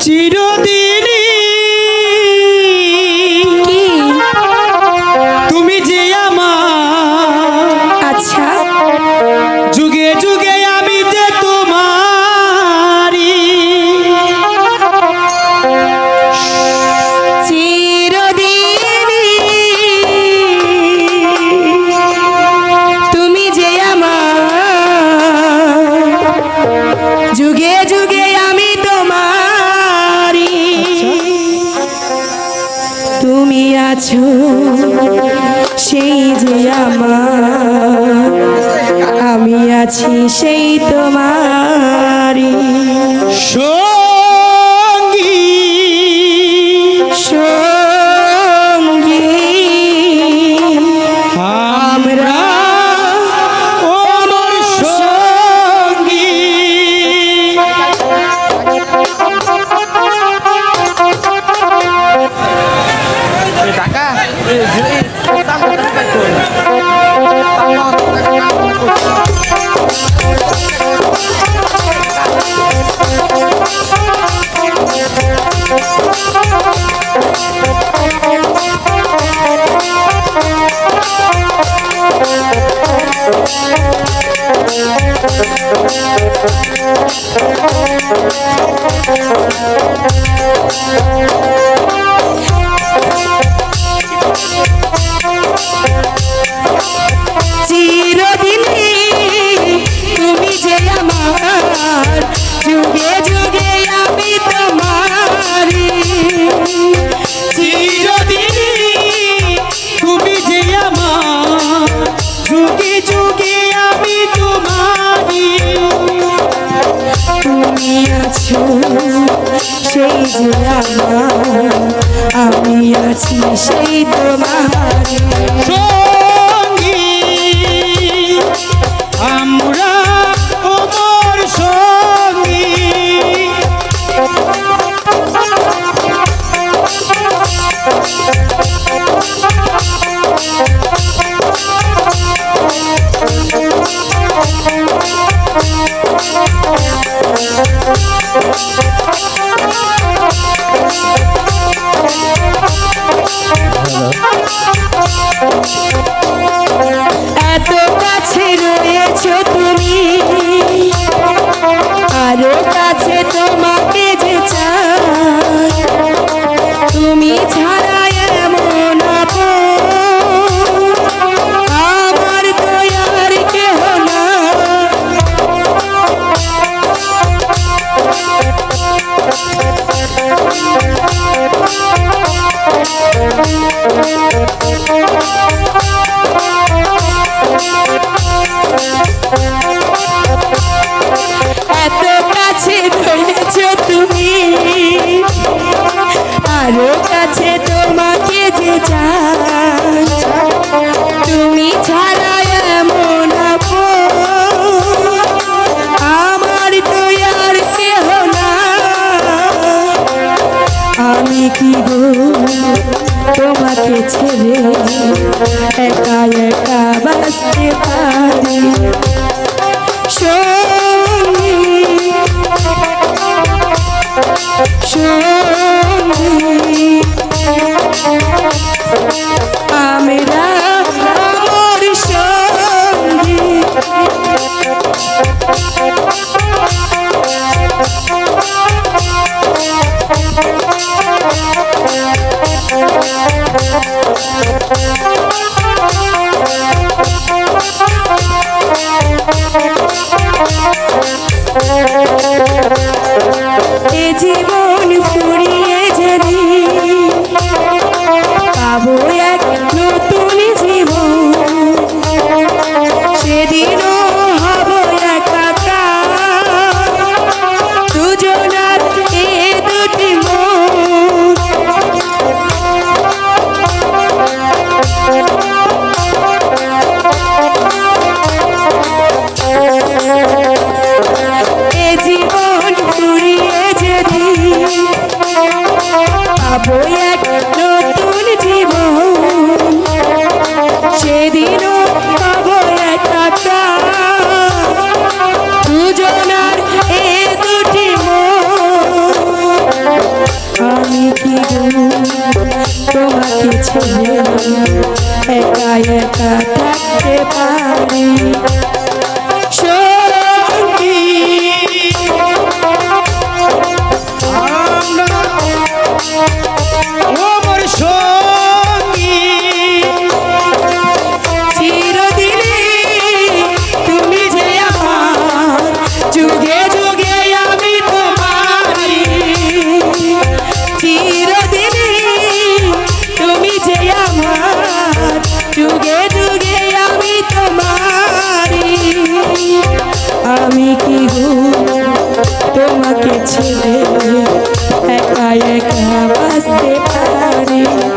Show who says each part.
Speaker 1: চিরদিন আমি
Speaker 2: আছি সেই তোমারি
Speaker 1: শোন!
Speaker 3: টাকা
Speaker 2: Thank you. 的你又在谁的会 পারি একা একা বাঁচতে পারি সঙ্গী সঙ্গী তোমাকে ছেড়ে একা একা থাকতে পারি। বন্ধু তোমাকে ছেড়ে একা একা বাঁচতে পারি।